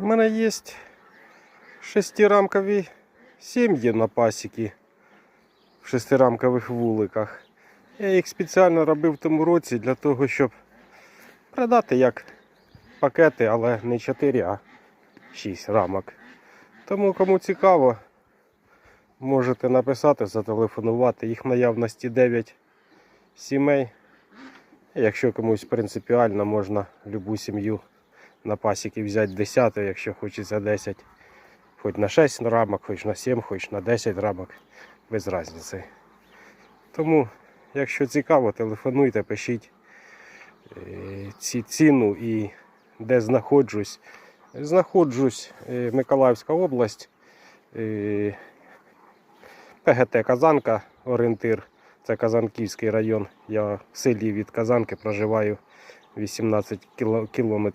У мене є шестирамкові сім'ї на пасіки в шестирамкових вуликах. Я їх спеціально робив в тому році для того, щоб продати як пакети, але не 4, а 6 рамок. Тому кому цікаво, можете написати, зателефонувати. Їх наявності 9 сімей. Якщо комусь принципіально, можна любу сім'ю на пасіки взяти 10, якщо хочеться 10. Хоч на 6 рамок, хоч на 7, хоч на 10 рамок, без різниці. Тому, якщо цікаво, телефонуйте, пишіть е, ці ціну і де знаходжусь. Знаходжусь е, Миколаївська область, е, ПГТ Казанка, орієнтир. Це Казанківський район. Я в селі від Казанки проживаю 18 кілометрів.